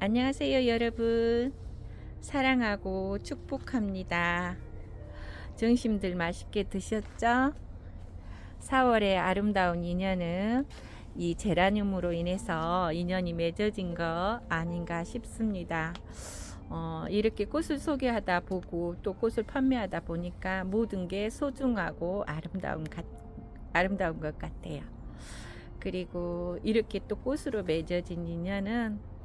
안녕하세요, 여러분. 사랑하고 축복합니다. 정심들 맛있게 드셨죠? 4월의 아름다운 인연은 이 제라늄으로 인해서 인연이 맺어진 거 아닌가 싶습니다. 어, 이렇게 꽃을 소개하다 보고 또 꽃을 판매하다 보니까 모든 게 소중하고 아름다운, 것- 아름다운 것 같아요. 그리고 이렇게 또 꽃으로 맺어진 인연은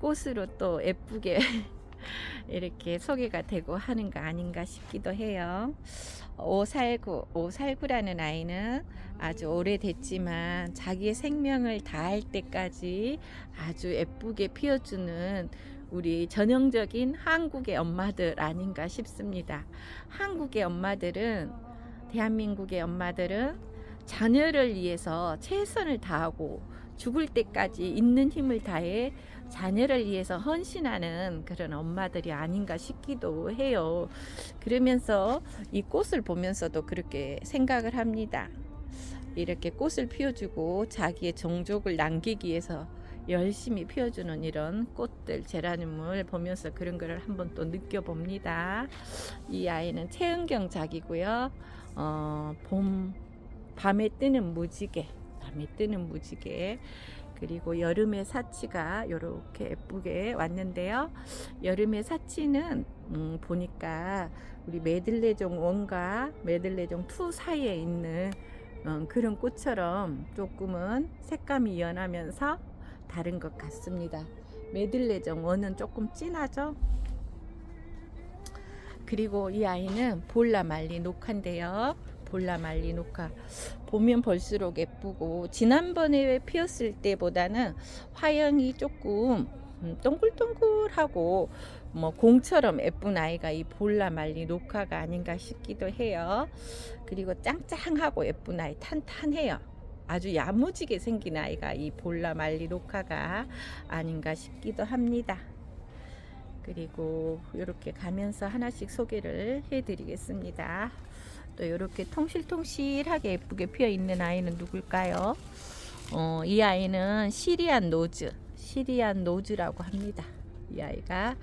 꽃으로 또 예쁘게 이렇게 소개가 되고 하는 거 아닌가 싶기도 해요. 오살구, 오살구라는 아이는 아주 오래됐지만 자기의 생명을 다할 때까지 아주 예쁘게 피워주는 우리 전형적인 한국의 엄마들 아닌가 싶습니다. 한국의 엄마들은 대한민국의 엄마들은 자녀를 위해서 최선을 다하고 죽을 때까지 있는 힘을 다해 자녀를 위해서 헌신하는 그런 엄마들이 아닌가 싶기도 해요. 그러면서 이 꽃을 보면서도 그렇게 생각을 합니다. 이렇게 꽃을 피워주고 자기의 종족을 남기기 위해서 열심히 피워주는 이런 꽃들 제라늄을 보면서 그런 거를 한번 또 느껴봅니다. 이 아이는 최은경 작이고요. 어, 봄 밤에 뜨는 무지개, 밤에 뜨는 무지개. 그리고 여름의 사치가 이렇게 예쁘게 왔는데요. 여름의 사치는 음, 보니까 우리 메들레종 1과 메들레종 2 사이에 있는 음, 그런 꽃처럼 조금은 색감이 연하면서 다른 것 같습니다. 메들레종 1은 조금 진하죠? 그리고 이 아이는 볼라 말리 녹화인데요. 볼라 말리 녹화 보면 볼수록 예쁘고 지난번에 피었을 때보다는 화형이 조금 음, 동글동글하고 뭐 공처럼 예쁜 아이가 이 볼라 말리 녹화가 아닌가 싶기도 해요. 그리고 짱짱하고 예쁜 아이 탄탄해요. 아주 야무지게 생긴 아이가 이 볼라 말리 녹화가 아닌가 싶기도 합니다. 그리고 이렇게 가면서 하나씩 소개를 해드리겠습니다. 또 이렇게 통실통실하게 예쁘게 피어 있는 아이는 누굴까요? 어, 이 아이는 시리안 노즈, 시리안 노즈라고 합니다. 이 아이가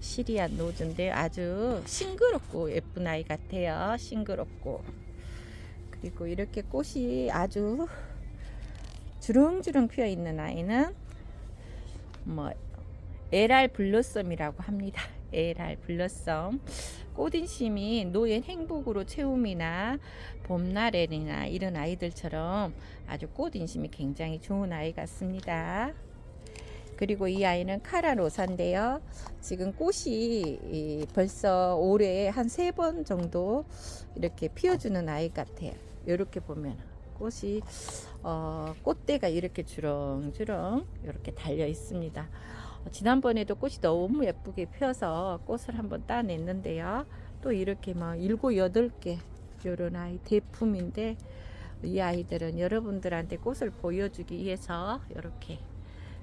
시리안 노즈인데 아주 싱그럽고 예쁜 아이 같아요. 싱그럽고 그리고 이렇게 꽃이 아주 주렁주렁 피어 있는 아이는 뭐 LR 블러썸이라고 합니다. LR 블러썸. 꽃인심이 노인 행복으로 채움이나 봄날에나 이런 아이들처럼 아주 꽃인심이 굉장히 좋은 아이 같습니다. 그리고 이 아이는 카라로사인데요. 지금 꽃이 이 벌써 올해 한 세 번 정도 이렇게 피어주는 아이 같아요. 이렇게 보면 꽃이 어, 꽃대가 이렇게 주렁주렁 이렇게 달려 있습니다. 어, 지난번에도 꽃이 너무 예쁘게 펴서 꽃을 한번 따냈는데요. 또 이렇게 막 일곱 여덟 개 이런 아이 대품인데 이 아이들은 여러분들한테 꽃을 보여주기 위해서 이렇게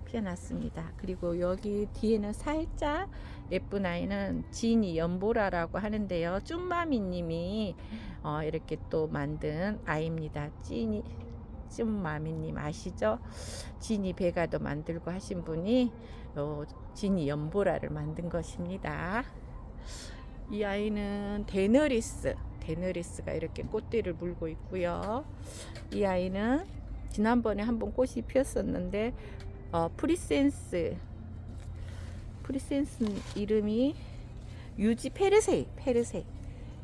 피어났습니다. 그리고 여기 뒤에는 살짝 예쁜 아이는 지니 연보라라고 하는데요. 쭈마미님이 어, 이렇게 또 만든 아이입니다. 찌니 쭈마미님 아시죠? 지니 베가도 만들고 하신 분이 어, 지니 연보라를 만든 것입니다. 이 아이는 데너리스, 데너리스가 이렇게 꽃대를 물고 있고요. 이 아이는 지난번에 한번 꽃이 피었었는데 어, 프리센스, 프리센스 이름이 유지 페르세이, 페르세이.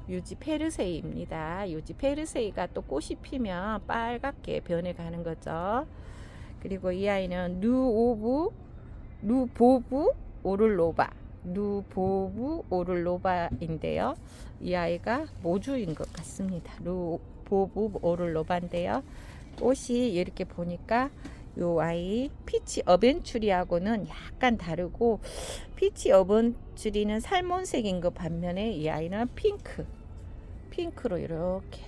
유지 페르세이입니다. 유지 페르세이가 또 꽃이 피면 빨갛게 변해가는 거죠. 그리고 이 아이는 누 오브 누보브 오를로바 누보브 오를로바인데요. 이 아이가 모주인 것 같습니다. 누보브 오를로바인데요. 꽃이 이렇게 보니까 요 아이 피치 어벤추리하고는 약간 다르고 피치 어벤추리는 살몬색인 것 반면에 이 아이는 핑크 핑크로 이렇게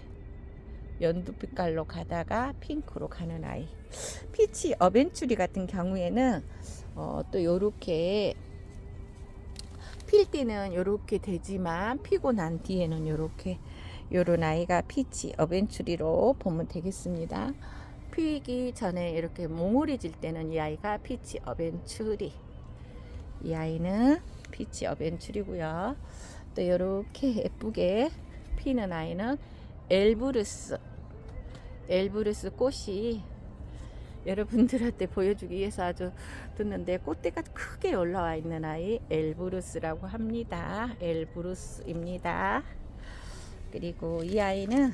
연두빛깔로 가다가 핑크로 가는 아이 피치 어벤추리 같은 경우에는 어, 또 요렇게 필 때는 요렇게 되지만 피고 난 뒤에는 요렇게 요런 아이가 피치 어벤추리로 보면 되겠습니다. 피기 전에 이렇게 몽울해질 때는 이 아이가 피치 어벤추리 이 아이는 피치 어벤출이고요. 또 이렇게 예쁘게 피는 아이는 엘브루스. 엘브루스 꽃이 여러분들한테 보여주기 위해서 아주 듣는데 꽃대가 크게 올라와 있는 아이 엘브루스라고 합니다. 엘브루스입니다. 그리고 이 아이는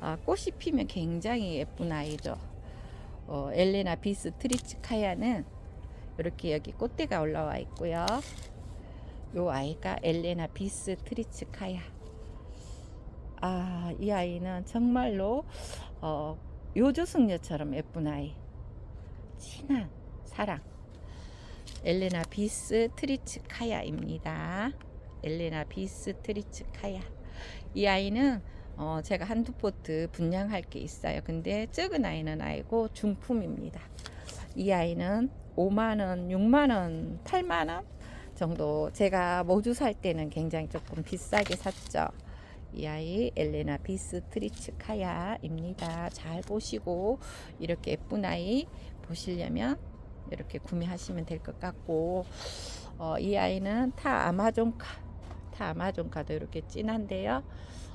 아, 꽃이 피면 굉장히 예쁜 아이죠. 어, 엘레나 비스 트리츠카야는 이렇게 여기 꽃대가 올라와 있고요. 요 아이가 엘레나 비스 트리츠카야. 아, 이 아이는 정말로 어, 요조승려처럼 예쁜 아이. 친한 사랑. 엘레나 비스 트리츠카야입니다. 엘레나 비스 트리츠카야. 이 아이는 어, 제가 한두 포트 분양할 게 있어요. 근데 적은 아이는 아니고 중품입니다. 이 아이는 5만원, 6만원, 8만원 정도 제가 모주 살 때는 굉장히 조금 비싸게 샀죠. 이 아이 엘레나 비스 트리츠 카야입니다. 잘 보시고 이렇게 예쁜 아이 보시려면 이렇게 구매하시면 될 것 같고 어, 이 아이는 타 아마존카 타 아마존카도 이렇게 진한데요.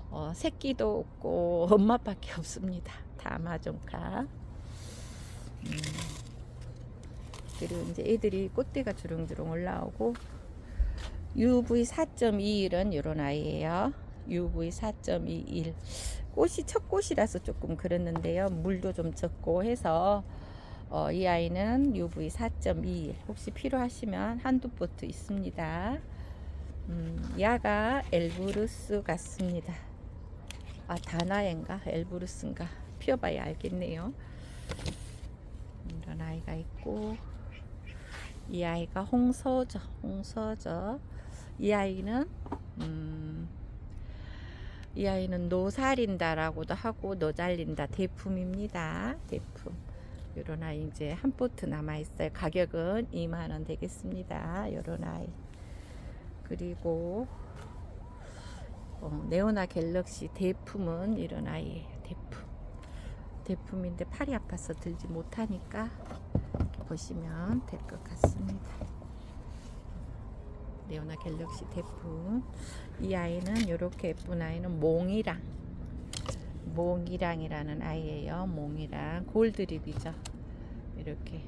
어, 새끼도 없고 엄마밖에 없습니다. 다 아마존카. 음, 그리고 이제 애들이 꽃대가 주렁주렁 올라오고 UV 4.21은 이런 아이예요. UV 4.21 꽃이 첫 꽃이라서 조금 그랬는데요. 물도 좀 적고 해서 어, 이 아이는 UV 4.21 혹시 필요하시면 한두 포트 있습니다. 음, 야가 엘브루스 같습니다. 아 다나엔가 엘브루스인가 피워봐야 알겠네요. 이런 아이가 있고 이 아이가 홍서저 홍서저 이 아이는 음, 이 아이는 노살린다라고도 하고 노잘린다 대품입니다. 대품. 요런 아이 이제 한 포트 남아 있어요. 가격은 2만 원 되겠습니다. 요런 아이. 그리고 어, 네오나 갤럭시 대품은 이런 아이예요. 대품. 대품인데 팔이 아파서 들지 못하니까 보시면 될 것 같습니다. 네오나 갤럭시 대품. 이 아이는 이렇게 예쁜 아이는 몽이랑 몽이랑이라는 아이예요. 몽이랑 골드립이죠. 이렇게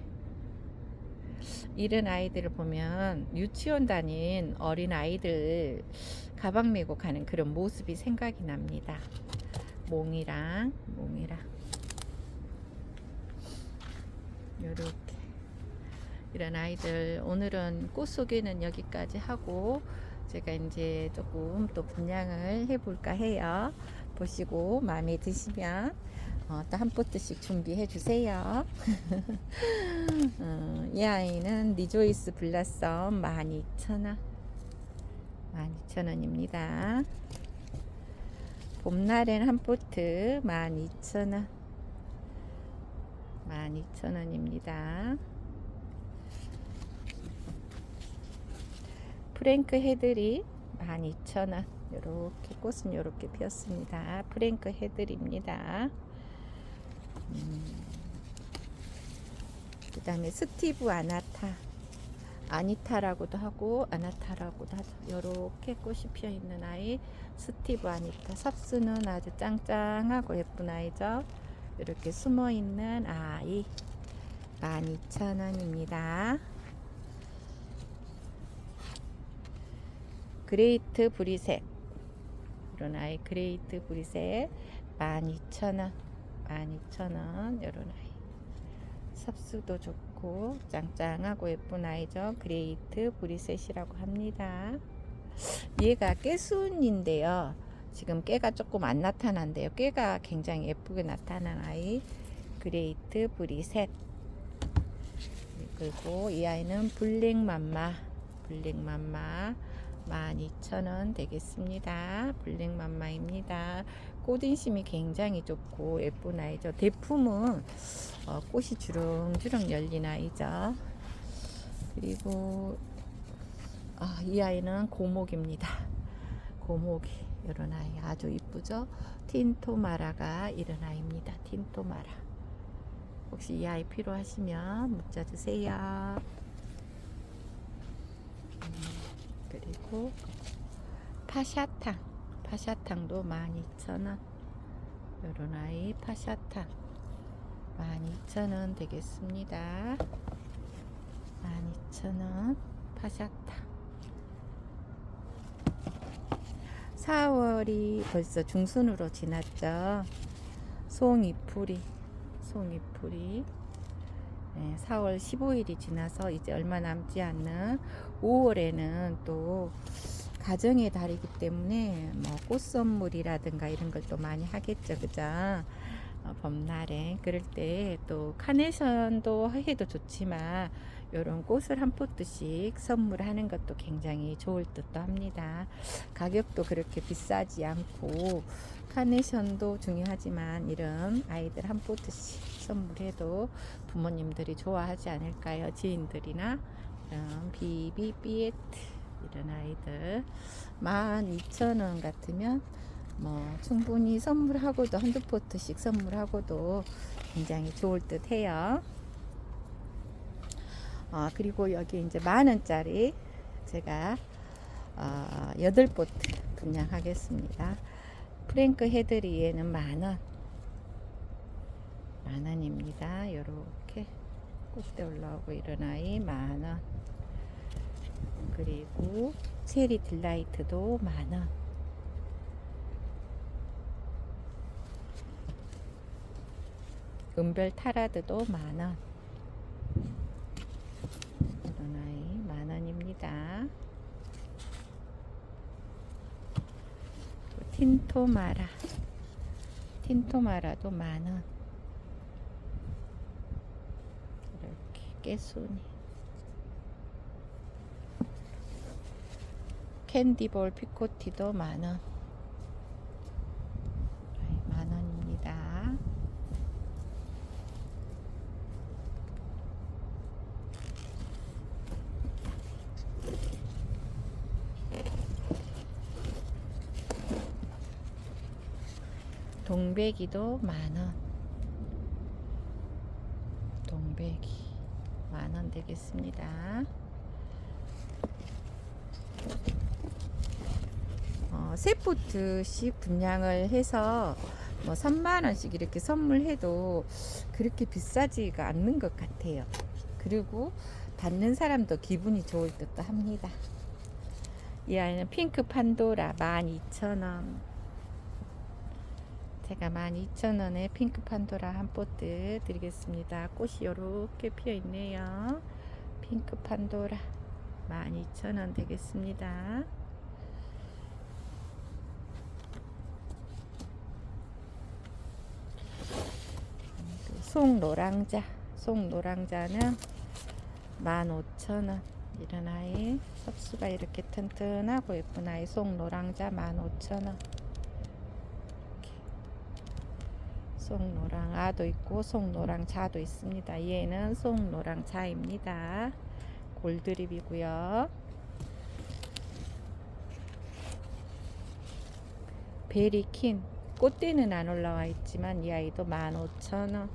이런 아이들을 보면 유치원 다닌 어린 아이들 가방 메고 가는 그런 모습이 생각이 납니다. 몽이랑 몽이랑 이렇게 이런 아이들 오늘은 꽃 소개는 여기까지 하고 제가 이제 조금 또 분양을 해볼까 해요. 보시고 마음에 드시면 어, 또한 포트씩 준비해 주세요. 어, 이 아이는 리조이스 블라썸 12,000원. 12,000원입니다. 봄날엔 한 포트 12,000원. 12,000원입니다. 프랭크 헤들이 12,000원. 이렇게 꽃은 이렇게 피었습니다. 프랭크 헤들입니다. 음. 그 다음에 스티브 아나타. 아니타라고도 하고 아나타라고도 하죠. 이렇게 꽃이 피어 있는 아이 스티브 아니타. 삽수는 아주 짱짱하고 예쁜 아이죠. 이렇게 숨어 있는 아이 12,000원입니다. 그레이트 브리셋. 이런 아이 그레이트 브리셋. 12,000원. 12,000원. 이런 아이. 섭수도 좋고 짱짱하고 예쁜 아이죠. 그레이트 브리셋이라고 합니다. 얘가 깨순인데요. 지금 깨가 조금 안 나타난대요. 깨가 굉장히 예쁘게 나타난 아이 그레이트 브리셋. 그리고 이 아이는 블랙맘마. 블랙맘마 12,000원 되겠습니다. 블랙맘마입니다. 꽃인심이 굉장히 좋고 예쁜 아이죠. 대품은 어, 꽃이 주렁주렁 열린 아이죠. 그리고 아, 이 아이는 고목입니다. 고목이 이런 아이 아주 이쁘죠. 틴토마라가 이런 아이입니다. 틴토마라. 혹시 이 아이 필요하시면 문자 주세요. 그리고 파샤탕 파샤탕도 12,000원. 요런 아이 파샤탕 12,000원 되겠습니다. 12,000원 파샤탕. 4월이 벌써 중순으로 지났죠. 송이풀이 송이풀이. 네, 4월 15일이 지나서 이제 얼마 남지 않는 5월에는 또 가정의 달이기 때문에 뭐 꽃 선물이라든가 이런 걸 또 많이 하겠죠, 그죠? 어, 봄날에 그럴 때 또 카네이션도 해도 좋지만 이런 꽃을 한 포트씩 선물하는 것도 굉장히 좋을 듯도 합니다. 가격도 그렇게 비싸지 않고 카네이션도 중요하지만 이런 아이들 한 포트씩 선물해도 부모님들이 좋아하지 않을까요? 지인들이나 이런 비비비에트 이런 아이들 12,000원 같으면 뭐 충분히 선물하고도 한두 포트씩 선물하고도 굉장히 좋을 듯 해요. 어, 그리고 여기 이제 만 원짜리 제가 어, 여덟 포트 분양하겠습니다. 프랭크 헤드리에는 만 원. 만 원입니다. 요렇게 꽃대 올라오고 이런 아이 만 원. 그리고 체리 딜라이트도 만 원. 은별 타라드도 만 원. 이런 아이 만 원입니다. 또 틴토마라. 틴토마라도 만 원. 이렇게 깨순이. 캔디볼 피코티도 만 원. 만 원입니다. 동백이도 만 원. 동백이 만 원 되겠습니다. 어, 세 포트씩 분양을 해서 뭐 3만 원씩 이렇게 선물해도 그렇게 비싸지가 않는 것 같아요. 그리고 받는 사람도 기분이 좋을 듯도 합니다. 이 아이는 핑크 판도라 12,000원. 제가 12,000원에 핑크 판도라 한 포트 드리겠습니다. 꽃이 이렇게 피어 있네요. 핑크 판도라 12,000원 되겠습니다. 송노랑자 송노랑자는 15,000원 이런 아이 섭수가 이렇게 튼튼하고 예쁜 아이 송노랑자 15,000원 송노랑 아도 있고 송노랑 자도 있습니다. 얘는 송노랑 자입니다. 골드립이고요. 베리킨. 꽃대는 안 올라와 있지만 이 아이도 15,000원.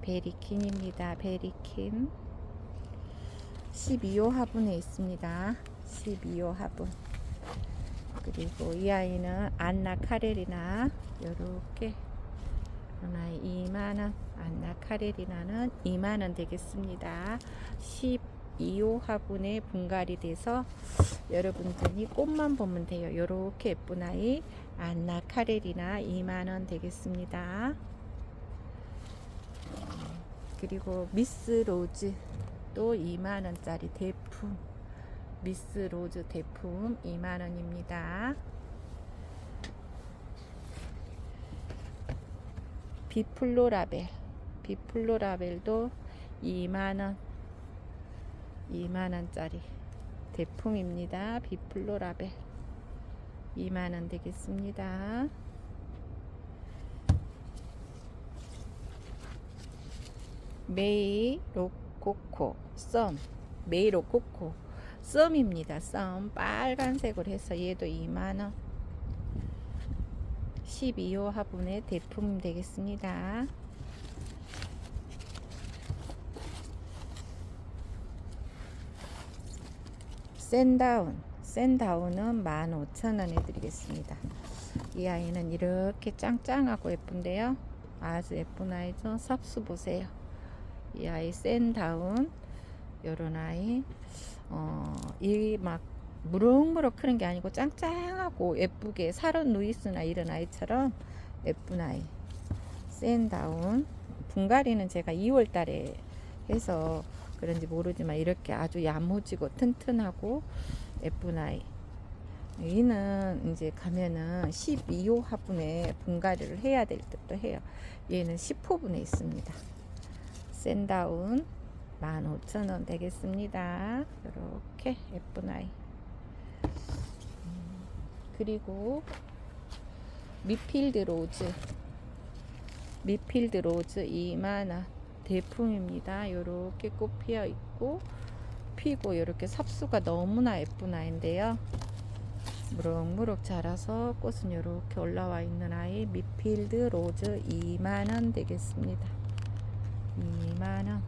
베리킨입니다. 베리킨. 12호 화분에 있습니다. 12호 화분. 그리고 이 아이는 안나 카레리나 요렇게 아이 2만원 안나 카레리나는 2만원 되겠습니다. 12호 화분에 분갈이 돼서 여러분들이 꽃만 보면 돼요. 요렇게 예쁜 아이 안나 카레리나 2만원 되겠습니다. 그리고 미스 로즈 또 2만원짜리 대품 미스 로즈 대품 2만원입니다. 비플로라벨 비플로라벨도 2만원 2만원짜리 대품입니다. 비플로라벨 2만원 되겠습니다. 메이 로코코 썸 메이 로코코 썸입니다. 썸 빨간색으로 해서 얘도 2만원 12호 화분의 대품 되겠습니다. 샌다운 센다운은 15,000원에 드리겠습니다. 이 아이는 이렇게 짱짱하고 예쁜데요. 아주 예쁜 아이죠. 삽수 보세요. 이 아이 센다운 요런 아이 어, 이막 무럭무럭 크는 게 아니고 짱짱하고 예쁘게 사른 루이스나 이런 아이처럼 예쁜 아이 센다운. 분갈이는 제가 2월 달에 해서 그런지 모르지만 이렇게 아주 야무지고 튼튼하고 예쁜 아이. 얘는 이제 가면은 12호 화분에 분갈이를 해야 될 때도 해요. 얘는 10호분에 있습니다. 센다운. 15,000원 되겠습니다. 이렇게 예쁜 아이. 음, 그리고 미필드 로즈 미필드 로즈 2만원 대품입니다. 요렇게 꽃 피어 있고 피고 요렇게 삽수가 너무나 예쁜 아이인데요. 무럭무럭 자라서 꽃은 요렇게 올라와 있는 아이 미필드 로즈 2만원 되겠습니다. 2만원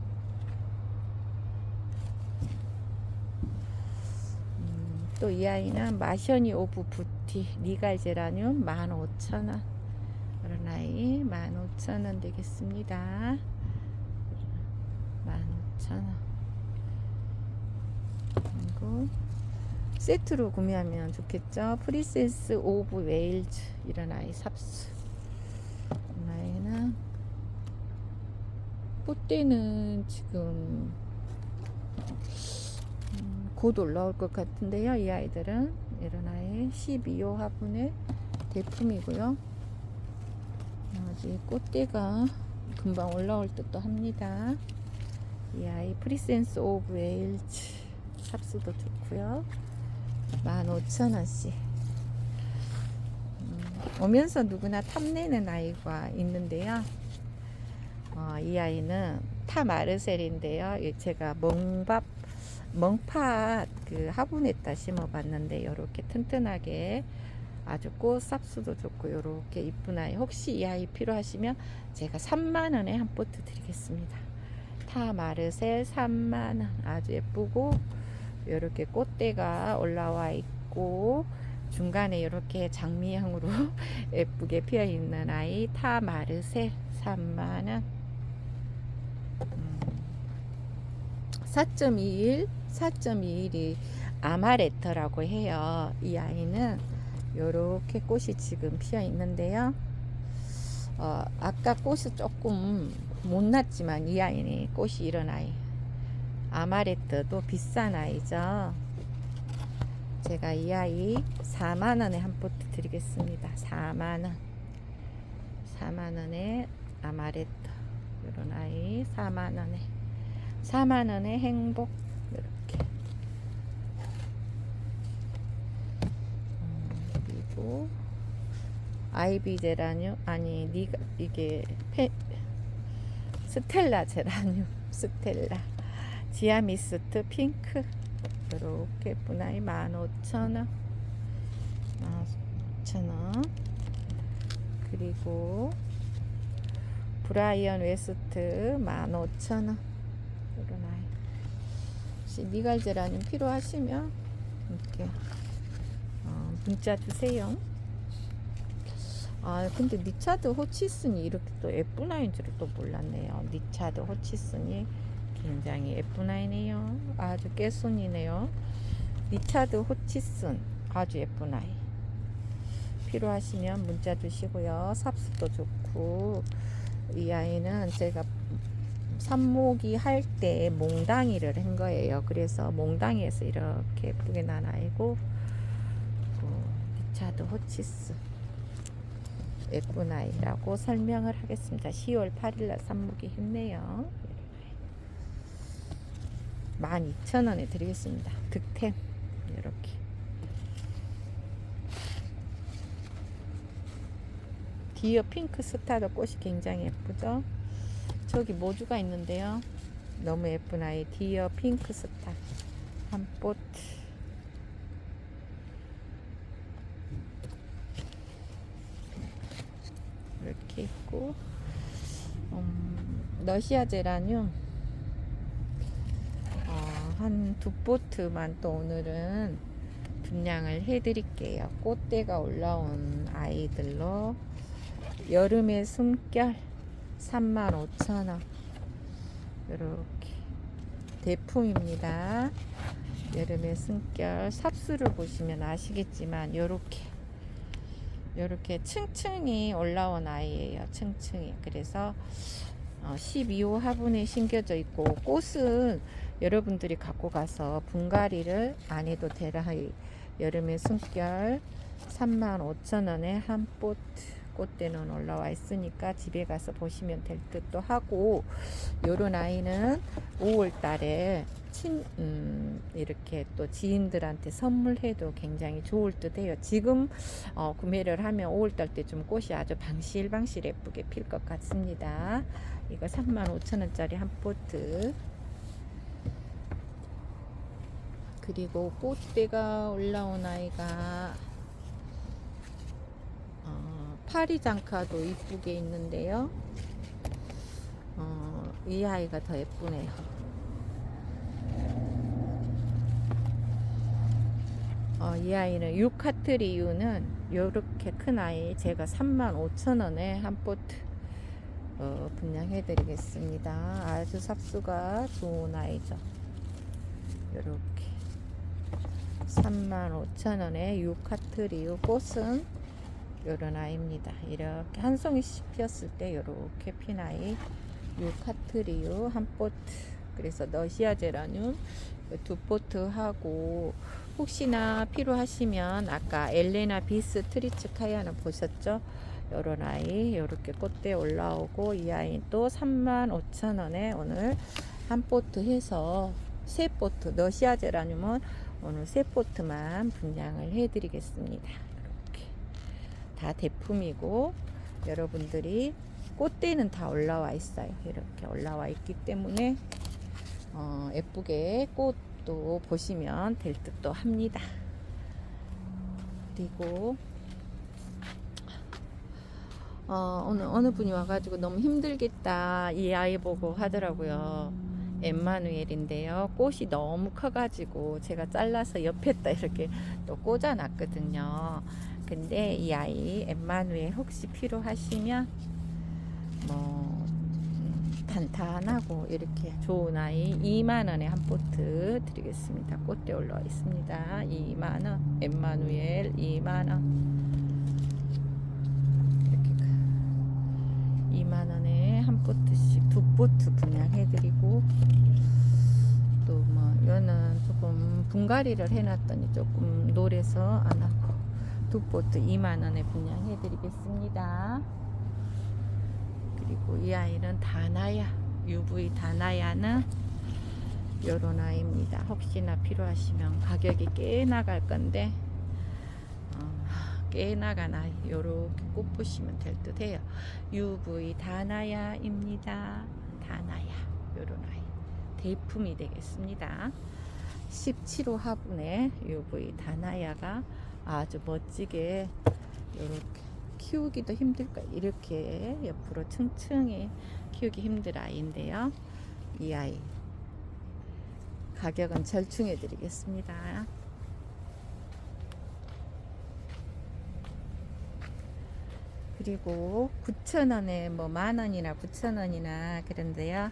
음, 또 이 아이는 마셔니 오브 부티 리갈 제라늄 15,000원 그런 아이 15,000원 되겠습니다. 15,000원 그리고 세트로 구매하면 좋겠죠. 프리센스 오브 웨일즈 이런 아이 삽수 이 아이는 꽃대는 지금 음, 곧 올라올 것 같은데요. 이 아이들은 이런 아이 12호 화분의 대품이고요. 아직 꽃대가 금방 올라올 듯도 합니다. 이 아이 프리센스 오브 웨일즈 삽수도 좋고요. 15,000원씩. 음, 오면서 누구나 탐내는 아이가 있는데요. 어, 이 아이는 타 마르셀인데요. 이 제가 멍밥 멍팥 그 화분에다 심어봤는데 이렇게 튼튼하게 아주 꽃 삽수도 좋고 이렇게 이쁜 아이 혹시 이 아이 필요하시면 제가 3만 원에 한 포트 드리겠습니다. 타 마르셀 3만 원 아주 예쁘고 이렇게 꽃대가 올라와 있고 중간에 이렇게 장미향으로 예쁘게 피어 있는 아이 타 마르셀 3만 원. 4.21 4.21이 아마레터라고 해요. 이 아이는 요렇게 꽃이 지금 피어 있는데요. 어, 아까 꽃이 조금 못 났지만 이 아이는 꽃이 이런 아이. 아마레트도 비싼 아이죠. 제가 이 아이 4만원에 한 포트 드리겠습니다. 4만원. 4만원에 아마레트. 이런 아이 4만원에. 4만원에 행복. 이렇게. 그리고 아이비 제라늄 아니 니가 이게 페, 스텔라 제라늄 스텔라. 지아미스트 핑크. 이렇게 아이 15,000원. 15,000원. 그리고 브라이언 웨스트 15,000원 이런 아이 혹시 니갈 제라늄 필요하시면 이렇게 어, 문자 주세요. 아 근데 리차드 호치슨이 이렇게 또 예쁜 아이인 줄을 또 몰랐네요. 리차드 호치슨이 굉장히 예쁜 아이네요. 아주 깨순이네요. 리차드 호치슨 아주 예쁜 아이. 필요하시면 문자 주시고요. 삽수도 좋고 이 아이는 제가 삽모기 할 때 몽당이를 한 거예요. 그래서 몽당이에서 이렇게 예쁘게 난 아이고 리차드 호치스 예쁜 아이라고 설명을 하겠습니다. 10월 8일날 삽목이 했네요. 12,000원에 드리겠습니다. 득템 이렇게 디어 핑크 스타도 꽃이 굉장히 예쁘죠. 저기 모주가 있는데요. 너무 예쁜 아이 디어 핑크 스타 한 포트 이렇게 있고 음, 러시아 제라늄 어, 한두 포트만 또 오늘은 분양을 해드릴게요. 꽃대가 올라온 아이들로 여름의 숨결 35,000원. 이렇게. 대품입니다. 여름의 숨결. 삽수를 보시면 아시겠지만 요렇게. 요렇게 층층이 올라온 아이예요. 층층이. 그래서 어, 12호 화분에 심겨져 있고 꽃은 여러분들이 갖고 가서 분갈이를 안 해도 되라. 이 여름의 숨결. 35,000원에 한 포트 꽃대는 올라와 있으니까 집에 가서 보시면 될 듯도 하고 요런 아이는 5월 달에 친, 음, 이렇게 또 지인들한테 선물해도 굉장히 좋을 듯 해요. 지금 어, 구매를 하면 5월 달 때 좀 꽃이 아주 방실방실 예쁘게 필 것 같습니다. 이거 35,000원짜리 한 포트. 그리고 꽃대가 올라온 아이가 어, 파리 장카도 이쁘게 있는데요. 어, 이 아이가 더 예쁘네요. 어, 이 아이는 유카트리유는 요렇게 큰 아이 제가 35,000원에 한 포트 어, 분양해 드리겠습니다. 아주 삽수가 좋은 아이죠. 요렇게 35,000원에 유카트리유 꽃은 요런 아이입니다. 이렇게 한 송이씩 피었을 때 요렇게 핀 아이 유카트리유 한 포트 그래서 너시아 제라늄 두 포트 하고 혹시나 필요하시면 아까 엘레나 비스 트리츠 카야는 보셨죠? 요런 아이 요렇게 꽃대 올라오고 이 아이 또 35,000원에 오늘 한 포트 해서 세 포트 너시아 제라늄은 오늘 세 포트만 분양을 해드리겠습니다. 다 대품이고 여러분들이 꽃대는 다 올라와 있어요. 이렇게 올라와 있기 때문에 어, 예쁘게 꽃도 보시면 될 듯도 합니다. 그리고 어, 오늘 어느 분이 와가지고 너무 힘들겠다 이 아이 보고 하더라고요. 엠마누엘인데요. 꽃이 너무 커가지고 제가 잘라서 옆에다 이렇게 또 꽂아놨거든요. 근데 이 아이 엠마누엘 혹시 필요하시면 뭐 음, 단단하고 이렇게 좋은 아이 2만원에 한 포트 드리겠습니다. 꽃대 올라와 있습니다. 2만원 엠마누엘 2만원 이렇게 2만원에 한 포트씩 두 포트 분양해드리고 또 뭐 이거는 조금 분갈이를 해놨더니 조금 노래서 안 하고 두 포트 2만원에 분양해 드리겠습니다. 그리고 이 아이는 다나야 UV 다나야는 요런 아이입니다. 혹시나 필요하시면 가격이 꽤 나갈 건데 어, 꽤 아이 요렇게 꽃 보시면 될 듯 해요. UV 다나야입니다. 다나야 요런 아이 대품이 되겠습니다. 17호 화분에 UV 다나야가 아주 멋지게 요렇게 키우기도 힘들까 이렇게 옆으로 층층이 키우기 힘들 아이인데요. 이 아이 가격은 절충해 드리겠습니다. 그리고 9,000원에 뭐 만원이나 9,000원이나 그런데요.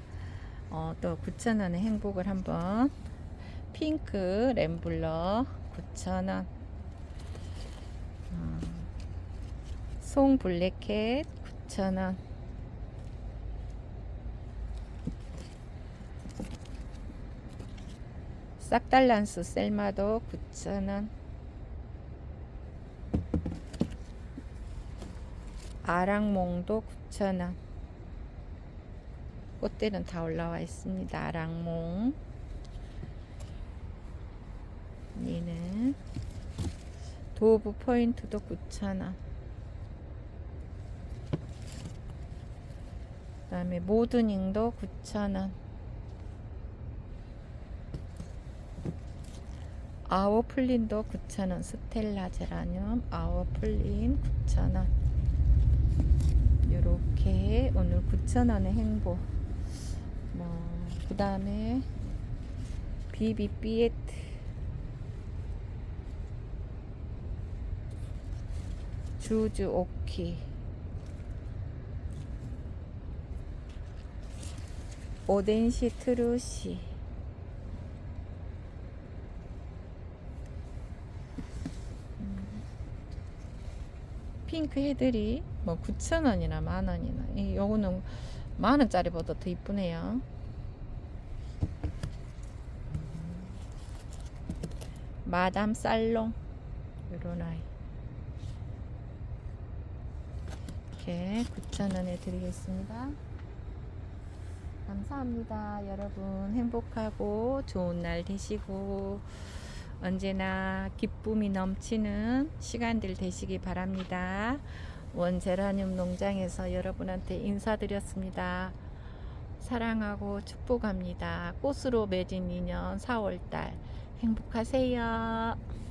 어, 또 9,000원의 행복을 한번 핑크 램블러 9,000원 어, 송 블랙캣 9,000원. 싹달란스 셀마도 9,000원. 아랑몽도 9,000원. 꽃대는 다 올라와 있습니다. 아랑몽. 얘는 도브 포인트도 9,000원 그 다음에 모드닝도 9,000원 아워플린도 9,000원 스텔라 제라늄 아워플린 9,000원 요렇게 오늘 9,000원의 행보. 뭐 그 다음에 비비비에트 주주 오키. 오덴시 트루시. 음. 핑크 헤들이 뭐 9,000원이나 만원이나. 이 요거는 만원짜리보다 더 이쁘네요. 마담 살롱. 요런 아이 이렇게 9,000원에 드리겠습니다. 감사합니다. 여러분 행복하고 좋은 날 되시고 언제나 기쁨이 넘치는 시간들 되시기 바랍니다. 원제라늄 농장에서 여러분한테 인사드렸습니다. 사랑하고 축복합니다. 꽃으로 맺은 인연 4월달. 행복하세요